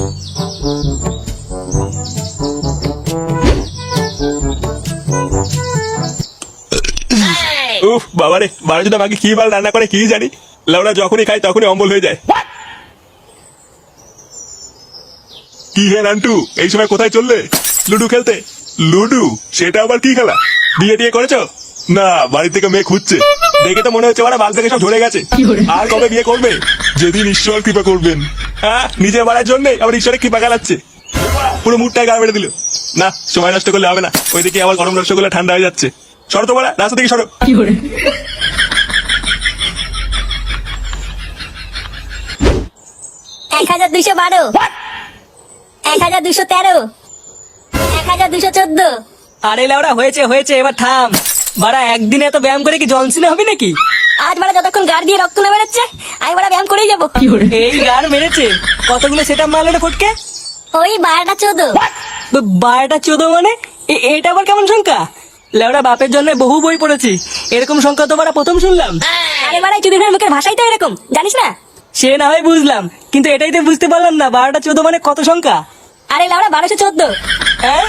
উফ বাবারে বারো যদি আমাকে কি বাল রান্না করে কি জানি? লাউরা যখনই খাই তখনই অম্বল হয়ে যায়। কি হে নান্টু এই সময় কোথায় চললে? লুডু খেলতে? লুডু? সেটা আবার কি খেলা? বিয়ে টিয়ে করেছ? না বাড়ি থেকে মেয়ে খুঁজছে। দেখে তো মনে হচ্ছে ওরা বাল থেকে সব ঝরে গেছে। আর কবে বিয়ে করবে? যেদিন ঈশ্বর কৃপা করবেন। হ্যাঁ নিজের বাড়ার জন্য আবার ঈশ্বরের কৃপা গালাচ্ছে পুরো মুডটাই গা বেড়ে দিল। না সময় নষ্ট করলে হবে না। ওইদিকে আবার গরম নষ্ট করলে ঠান্ডা হয়ে যাচ্ছে। সরো তো বলা রাস্তা থেকে সরো। এক হাজার দুইশো বারো। এক হাজার দুইশো তেরো। এক হাজার দুইশো চোদ্দ। আরে লেওড়া হয়েছে হয়েছে এবার থাম। বাড়া একদিনে এত ব্যায়াম করে কি জলসিনে হবে নাকি? আজ বারা যতক্ষণ গাড় দিয়ে রক্ত না বেরোচ্ছে আমি বারা ব্যায়াম করেই যাব। এই গান মেরেছে। কতগুলো সেটা মারলো রে ফটকে? ওই বারোটা চোদ্দ। বারোটা চোদ্দ মানে? এ- এটা আবার কেমন সংখ্যা? লেওড়া বাপের জন্য বহু বই পড়েছি। এরকম সংখ্যা তো বারা প্রথম শুনলাম। আরে বারা চুদির মুখের ভাষাই তো এরকম জানিস না? সে না হয় বুঝলাম কিন্তু এটাই তো বুঝতে পারলাম না বারোটা চোদ্দ মানে কত সংখ্যা? আরে লাউরা বারোশো চোদ্দ। হ্যাঁ?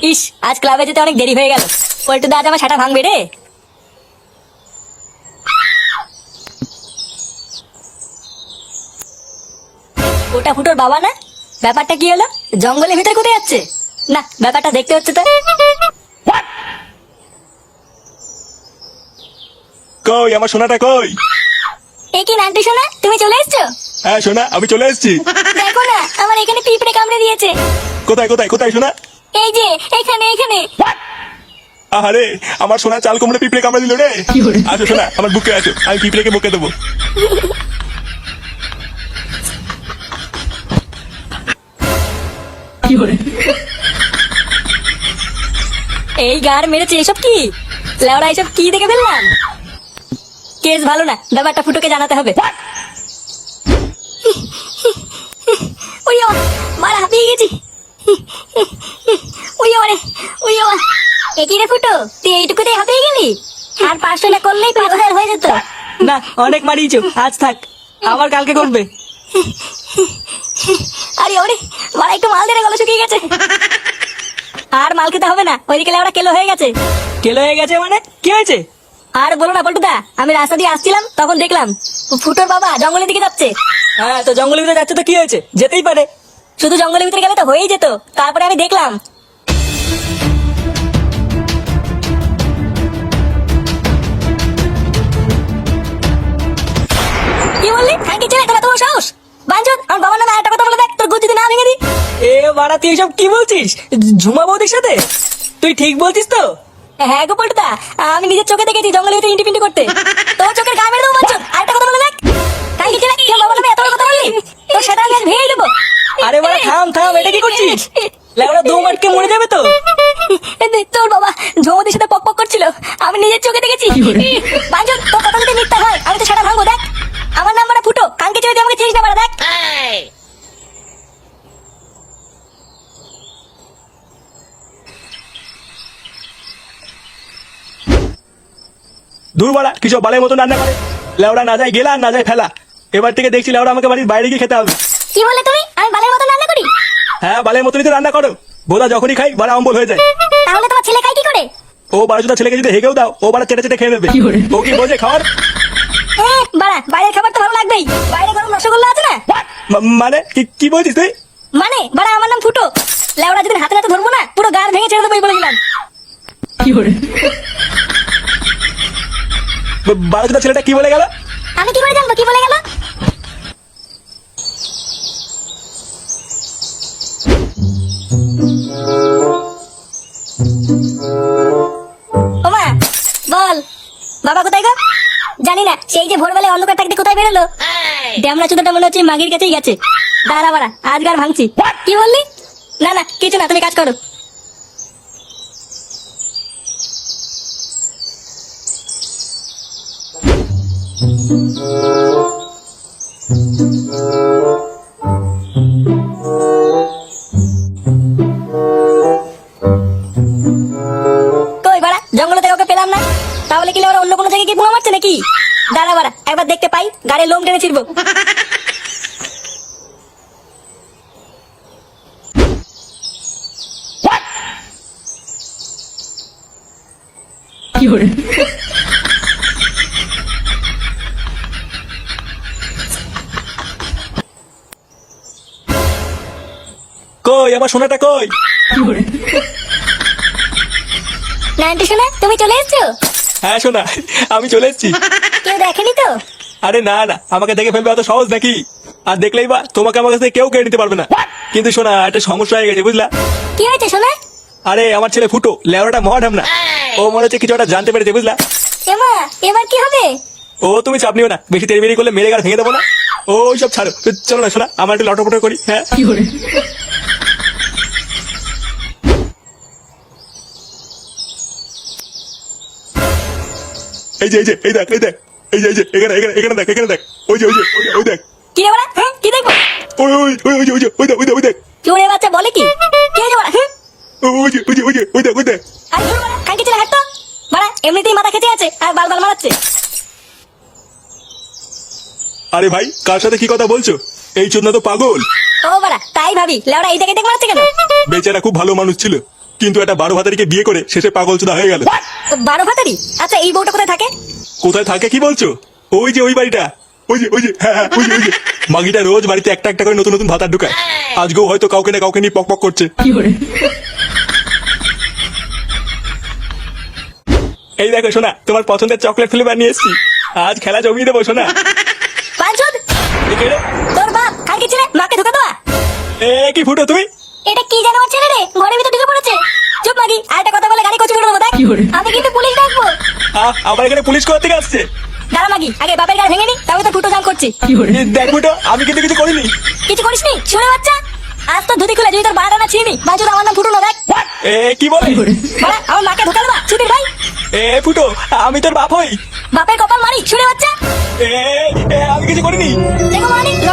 ইস আজ ক্লাবে যেতে অনেক দেরি হয়ে গেল। পল্টু দা আজ আমার সাটা ভাঙবে রে। ওটা ফুটোর বাবা না? ব্যাপারটা কি হলো? জঙ্গলের ভিতরে কোথায় যাচ্ছে? না ব্যাপারটা দেখতে হচ্ছে তো। কই আমার সোনাটা কই? এ কি নান্টু শোনা তুমি চলে এসছো? হ্যাঁ সোনা আমি চলে এসেছি। দেখো না আমার এখানে পিঁপড়ে কামড়ে দিয়েছে। কোথায় কোথায় কোথায় সোনা? এই যে এখানে এখানে। আহারে আমার সোনা চাল কুমড়ে পিঁপড়ে কামড়ে দিল রে। আসো সোনা আমার বুকে আসো আমি পিঁপড়েকে বুকে দেবো। এই গার মেরেছে এসব কি? লেওড়া এসব কি দেখে ফেললাম? কেস ভালো না ব্যাপারটা ফুটোকে জানাতে হবে। মারা হাঁপিয়ে গেছি। ওই আমারে ওই আমার একই রে ফুটো তুই এইটুকুতে হাঁপিয়ে গেলি? আর পাঁচশো না করলেই পাগল হয়ে যেত। না অনেক মারিয়েছো আজ থাক আবার কালকে করবে। আরে ওরে মারা একটু মাল দিয়ে গলা শুকিয়ে গেছে। আর মাল খেতে হবে না ওইদিকে কেলো হয়ে গেছে। কেলো হয়ে গেছে মানে? কি হয়েছে? আর বলো না পল্টুদা আমি রাস্তা দিয়ে আসছিলাম তখন দেখলাম ফুটোর বাবা জঙ্গলের দিকে যাচ্ছে। হ্যাঁ তো জঙ্গলের ভিতরে যাচ্ছে তো কি হয়েছে? যেতেই পারে। শুধু জঙ্গলের ভিতরে গেলে তো হয়েই যেত। তারপরে আমি দেখলাম। কি বললি? থ্যাংক ইউ তোমার সাহস? বাঞ্চত আমার বাবার নামে একটা কথা বলে দেখ তোর গুজ যদি না ভেঙে দি এ বাড়া তুই এসব কি বলছিস? ঝুমা বৌদির সাথে? তুই ঠিক বলছিস তো? হ্যাঁ গো পল্টুদা আমি নিজের চোখে দেখেছি জঙ্গলের ভিতরে ইন্টি পিন্টি করতে। তোর চোখের গা মেরে দেবো আরে বাড়া থাম থাম এটা কি করছিস? লেওড়া দু মাটকে মরে যাবে তো? তোর বাবা ঝমদের সাথে পক পক করছিল। আমি নিজের চোখে দেখেছি। বাঞ্জন তোর কথা যদি মিথ্যা হয় আমি তো ভাঙবো দেখ। আমার নাম মানে ফুটো কালকে চলে আমাকে চিনিস না বাড়া দেখ। দূর বাড়া কিছু বালের মতন রান্না করে? লেওড়া না যায় গেলা না যায় ফেলা। এবার থেকে দেখছি লেওড়া আমাকে বাড়ির বাইরে গিয়ে খেতে হবে। কি বলে তুমি আমি বালের মতন রান্না করি হ্যাঁ বালের মতনই তো রান্না করো। বোধা যখনই খাই বাড়া অম্বল হয়ে যায়। তাহলে তোমার ছেলে খাই কি করে? ও বারো জোটা ছেলেকে যদি হেগেও দাও ও বাড়া চেটে চেটে খেয়ে নেবে। ও কি বোঝে খাওয়ার? এ বাড়া বাইরের খাবার তো ভালো লাগবেই। বাইরে গরম রসগোল্লা আছে না? মানে? কি কি বলছিস তুই? মানে বাড়া আমার নাম ফুটো। লেওড়া যদি হাতে হাতে ধরবো না পুরো গার ভেঙে ছেড়ে দেবো বলেছিলাম বারো জোটা ছেলেটা কি বলে গেল? আমি কি করে জানব? কি বলে গেল? সেই যে ভোরবেলায় অন্ধকার থাকতে কোথায় বেরোলো? ড্যামরা চুদাটা মনে হচ্ছে মাগির কাছেই গেছে। দাঁড়া বাড়া আজগার ভাঙছি। কি বললি? না না কিছু না তুমি কাজ করো। Thank বাড়া গাড়ি লোম টেনে কই আমার সোনাটা কই? নাইনটি শোনা তুমি চলে এসছো? হ্যাঁ সোনা আমি চলে এসেছি। কেউ দেখেনি তো? আরে না না আমাকে দেখে ফেলবে অত সহজ নাকি? আর দেখলেই বা তোমাকে আমার কাছে কেউ কেড়ে নিতে পারবে না। কিন্তু শোনা একটা সমস্যা হয়ে গেছে বুঝলা? কি হয়েছে শোনা আরে আমার ছেলে ফুটো লেওয়াটা মহাঠাম না ও মনে হচ্ছে কিছু একটা জানতে পেরেছে বুঝলা? এমা এবার কি হবে? ও তুমি চাপ নিও না বেশি তেড়ি করলে মেরে গাড়ি ভেঙে দেবো না। ও সব ছাড়ো চলো না শোনা আমার একটু লটপট করি হ্যাঁ? এই যে এই যে এই দেখ এই দেখ। এই যে এই যে এখানে এখানে এখানে দেখ এখানে দেখ। ওই যে ওই যে ওই দেখ। কি রে বাড়া? হ্যাঁ কি দেখব? ওই ওই ওই ওই ওই ওই দেখ ওই দেখ ওই দেখ। চোরে বাচ্চা বলে কি? কে রে বাড়া? ওই যে ওই যে ওই যে ওই দেখ ওই দেখ। আর বাড়া কালকে ছেলে হাঁটতো। বাড়া এমনিতেই মাথা খেতে আছে আর বাল বাল মারাচ্ছে। আরে ভাই কার সাথে কি কথা বলছো? এই চোদনা তো পাগল। ও বাড়া তাই ভাবি লেওড়া এই দেখে দেখ মারাচ্ছে কেন? বেচারা খুব ভালো মানুষ ছিল কিন্তু একটা বারো ভাতারিকে বিয়ে করে শেষে পাগল চোদা হয়ে গেল। বারো ভাতারি? আচ্ছা এই বউটা কোথায় থাকে? কোথায় থাকে কি বলছো? ওই যে ওই বাড়িটা। ওই যে ওই যে হ্যাঁ হ্যাঁ, ওই যে ওই যে। মাগিটা রোজ বাড়িতে একটা একটা করে নতুন নতুন ভাতা ঢুকায়। আজকেও হয়তো কাউকে না কাউকে নিয়ে পক পক করছে এই দেখো শোনা তোমার পছন্দের চকলেট ফ্লেভার নিয়ে এসেছি। আজ খেলা জমিয়ে দেবো শোনা পাঁচুদ এ কে রে? তোর বাপ কালকে ছেলে মাকে ঢুকা দেওয়া। এ কি ফুটো তুমি? এটা কি জানো আমার ছেলে রে? ঘরের ভিতর ঢুকে পড়েছে। চুপ মাগি আর একটা কথা বলে গাড়ি কচু করে দেবো দেখ। আমি কিন্তু পুলিশ আবার এখানে পুলিশ কোথা থেকে আসছে? দাঁড়া মাগি আগে বাপের গাড়ি ভেঙে নি তো ফুটো জাল করছি। দেখ ফুটো আমি কিন্তু কিছু করিনি। কিছু করিসনি? শুনে বাচ্চা আজ তো ধুতি খুলে যদি তোর বারোটা না ছিনি বাজুর আমার নাম ফুটো না দেখ। এ কি বলে? বাড়া, আমার মাকে ঢোকা দেবা ছুটির ভাই। এ ফুটো আমি তোর বাপ হই। বাপের কপাল মারি শুনে বাচ্চা। এ এ, আমি কিছু করিনি। দেখো মানি এ,